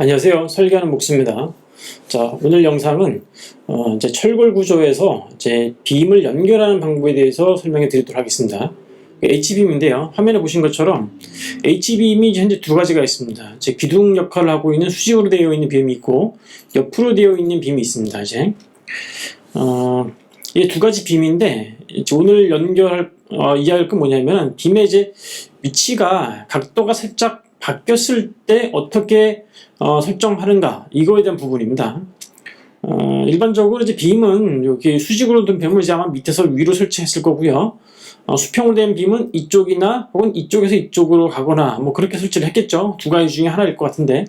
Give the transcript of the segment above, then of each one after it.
안녕하세요. 설계하는 목수입니다. 자, 오늘 영상은 어, 이제 철골 구조에서 이제 빔을 연결하는 방법에 대해서 설명해 드리도록 하겠습니다. H빔인데요. 화면에 보신 것처럼 H빔이 현재 두 가지가 있습니다. 이제 기둥 역할을 하고 있는 수직으로 되어 있는 빔이 있고 옆으로 되어 있는 빔이 있습니다. 이제 어, 이두 가지 빔인데 오늘 연결할 어, 이해할 건 뭐냐면 빔의 이제 위치가 각도가 살짝 바뀌었을 때 어떻게 어, 설정하는가 이거에 대한 부분입니다. 어, 일반적으로 이제 빔은 여기 수직으로 된 빔을 이제 아마 밑에서 위로 설치했을 거고요. 어, 수평으로 된 빔은 이쪽이나 혹은 이쪽에서 이쪽으로 가거나 뭐 그렇게 설치를 했겠죠. 두 가지 중에 하나일 것 같은데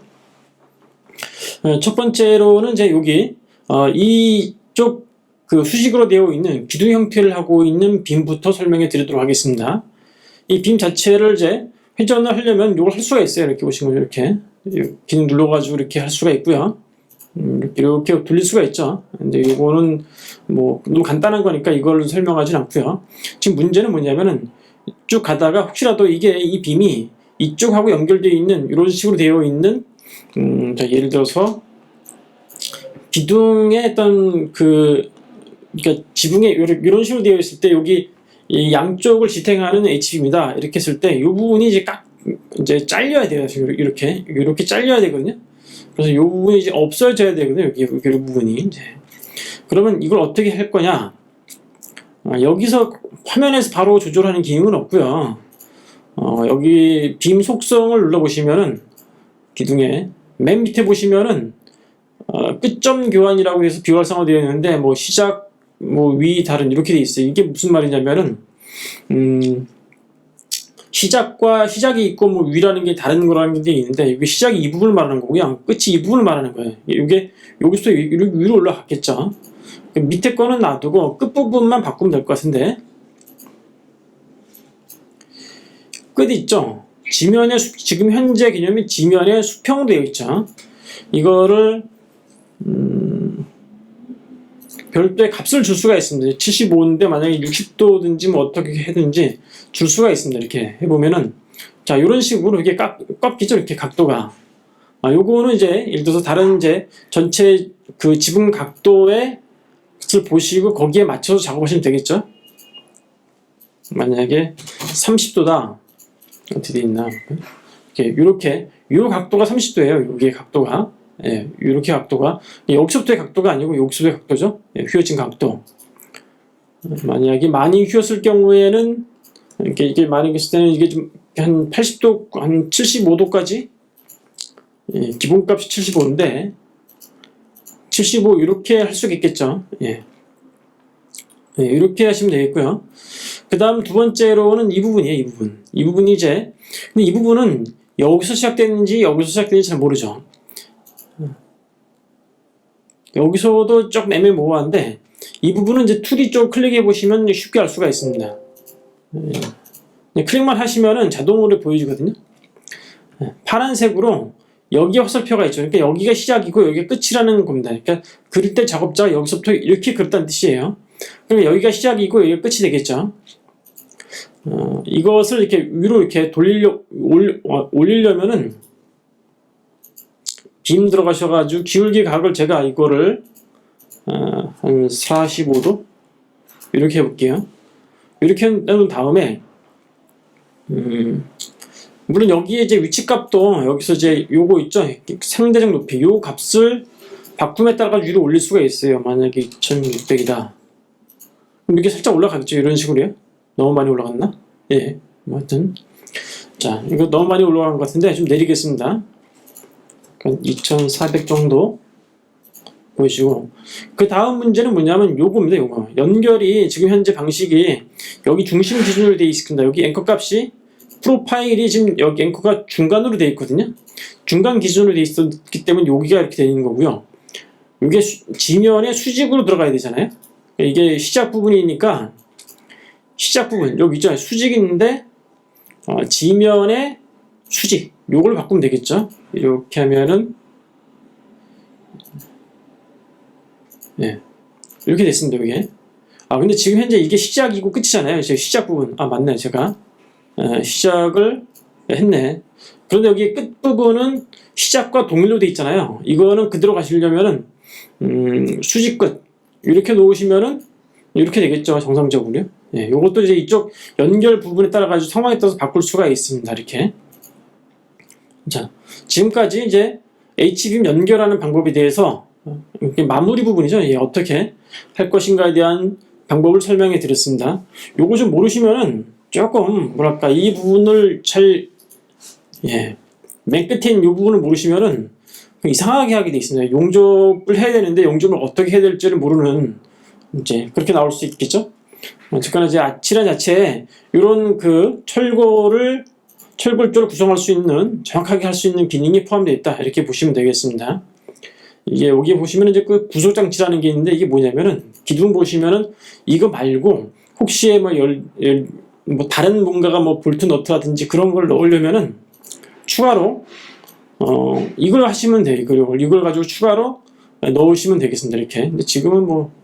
어, 첫 번째로는 이제 여기 어, 이쪽 그 수직으로 되어 있는 기둥 형태를 하고 있는 빔부터 설명해 드리도록 하겠습니다. 이 빔 자체를 이제 회전을 하려면 이걸 할 수가 있어요. 이렇게 보시면 이렇게 기능 눌러가지고 이렇게 할 수가 있고요. 음, 이렇게, 이렇게 돌릴 수가 있죠. 근데 이거는 뭐 너무 간단한 거니까 이걸 설명하진 않고요. 지금 문제는 뭐냐면은 쭉 가다가 혹시라도 이게 이 빔이 이쪽하고 연결되어 있는 이런 식으로 되어 있는 음, 자, 예를 들어서 기둥의 어떤 그 그러니까 지붕에 이런 식으로 되어 있을 때 여기 이 양쪽을 지탱하는 HB입니다. 이렇게 했을 때이 부분이 이제 깍 이제 잘려야 돼요. 이렇게 이렇게 잘려야 되거든요. 그래서 이 부분이 이제 없어져야 되거든요. 여기 여기 이 부분이 이제 그러면 이걸 어떻게 할 거냐? 아, 여기서 화면에서 바로 조절하는 기능은 없고요. 어, 여기 빔 속성을 눌러 보시면은 기둥에 맨 밑에 보시면은 어, 끝점 교환이라고 해서 비활성화되어 있는데 뭐 시작 뭐 위 다른 이렇게 돼 있어요. 이게 무슨 말이냐면은 음, 시작과 시작이 있고 뭐 위라는 게 다른 거라는 게 있는데 이게 시작이 이 부분을 말하는 거고요. 끝이 이 부분을 말하는 거예요. 이게 여기서 위로, 올라갔겠죠. 밑에 거는 놔두고 끝 부분만 바꾸면 될 것 같은데 끝 있죠. 지면에 수- 지금 현재 개념이 지면에 수평으로 되어 있죠. 이거를 음, 별도의 값을 줄 수가 있습니다. 75인데 만약에 60도든지 뭐 어떻게 해든지 줄 수가 있습니다. 이렇게 해보면은 자 이런 식으로 이게 깎, 꺾이죠. 이렇게 각도가 아 요거는 이제 예를 들어서 다른 이제 전체 그 지붕 각도의 값을 보시고 거기에 맞춰서 작업하시면 되겠죠. 만약에 30도다 어떻게 돼 있나 이렇게 이렇게 요 각도가 30도예요. 여기의 각도가 예, 이렇게 각도가 여기서부터의 각도가 아니고 여기서부터의 각도죠. 예, 휘어진 각도. 만약에 많이 휘었을 경우에는 이렇게 이게 많이 휘었을 때는 이게 좀 한 80도, 한 75도까지 예, 기본값이 75인데 75 이렇게 할 수가 있겠죠. 예. 예, 이렇게 하시면 되겠고요. 그 다음 두 번째로는 이 부분이에요, 이 부분. 이 부분이 이제, 근데 이 부분은 여기서 시작됐는지 여기서 시작됐는지 잘 모르죠. 여기서도 조금 애매모호한데, 이 부분은 이제 2D 쪽 클릭해 보시면 쉽게 알 수가 있습니다. 예. 클릭만 하시면은 자동으로 보여지거든요. 예, 파란색으로 여기 화살표가 있죠. 그러니까 여기가 시작이고 여기가 끝이라는 겁니다. 그러니까 그릴 때 작업자가 여기서부터 이렇게 그렸다는 뜻이에요. 그럼 여기가 시작이고 여기가 끝이 되겠죠. 어, 이것을 이렇게 위로 이렇게 돌리려 올, 어, 올리려면은 빔 들어가셔가지고 기울기 각을 제가 이거를 어, 한 45도 이렇게 해볼게요. 이렇게 해놓은 다음에 음, 물론 여기에 이제 위치값도 여기서 이제 요거 있죠 상대적 높이 요 값을 바꿈에 따라 위로 올릴 수가 있어요. 만약에 2600이다. 그럼 이게 살짝 올라가겠죠 이런 식으로요. 너무 많이 올라갔나? 예. 뭐 하여튼 자 이거 너무 많이 올라간 것 같은데 좀 내리겠습니다. 2400 정도 보이시고. 그 다음 문제는 뭐냐면 요거입니다 요거. 연결이 지금 현재 방식이 여기 중심 기준으로 되어 있습니다. 여기 앵커 값이 프로파일이 지금 여기 앵커가 중간으로 되어 있거든요. 중간 기준으로 되어 있었기 때문에 여기가 이렇게 되는 거고요. 이게 수- 지면에 수직으로 들어가야 되잖아요. 이게 시작 부분이니까 시작 부분 여기 있죠 수직인데 어, 지면에 수직 요걸 바꾸면 되겠죠 이렇게 하면은 예 이렇게 됐습니다 이게 아 근데 지금 현재 이게 시작이고 끝이잖아요 제 시작 부분 아 맞네 제가 에, 시작을 했네 그런데 여기 끝부분은 시작과 동일로 돼 있잖아요. 이거는 그대로 가시려면은 음, 수직 끝 이렇게 놓으시면은 이렇게 되겠죠 정상적으로요. 예, 이것도 이제 이쪽 연결 부분에 따라 가지고 상황에 따라서 바꿀 수가 있습니다. 이렇게. 자, 지금까지 이제 HBM 연결하는 방법에 대해서 어, 마무리 부분이죠. 예, 어떻게 할 것인가에 대한 방법을 설명해 드렸습니다. 요거 좀 모르시면은 조금 뭐랄까 이 부분을 잘 예, 맨 끝에 있는 이 부분을 모르시면은 이상하게 하게 돼 있습니다. 용접을 해야 되는데 용접을 어떻게 해야 될지를 모르는 이제 그렇게 나올 수 있겠죠. 어쨌거나 이제 아치란 자체에 이런 그 철골을 철골조를 구성할 수 있는 정확하게 할 수 있는 기능이 포함되어 있다 이렇게 보시면 되겠습니다. 이게 여기 보시면 이제 그 구속 장치라는 게 있는데 이게 뭐냐면은 기둥 보시면은 이거 말고 혹시 뭐열뭐 다른 뭔가가 뭐 볼트 너트라든지 그런 걸 넣으려면은 추가로 어 이걸 하시면 돼요. 이걸 이걸 가지고 추가로 넣으시면 되겠습니다. 이렇게. 근데 지금은 뭐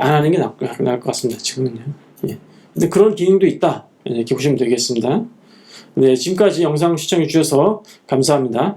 안 하는 게 나을 것 같습니다. 지금은요. 예. 근데 그런 기능도 있다. 이렇게 보시면 되겠습니다. 네, 지금까지 영상 시청해 주셔서 감사합니다.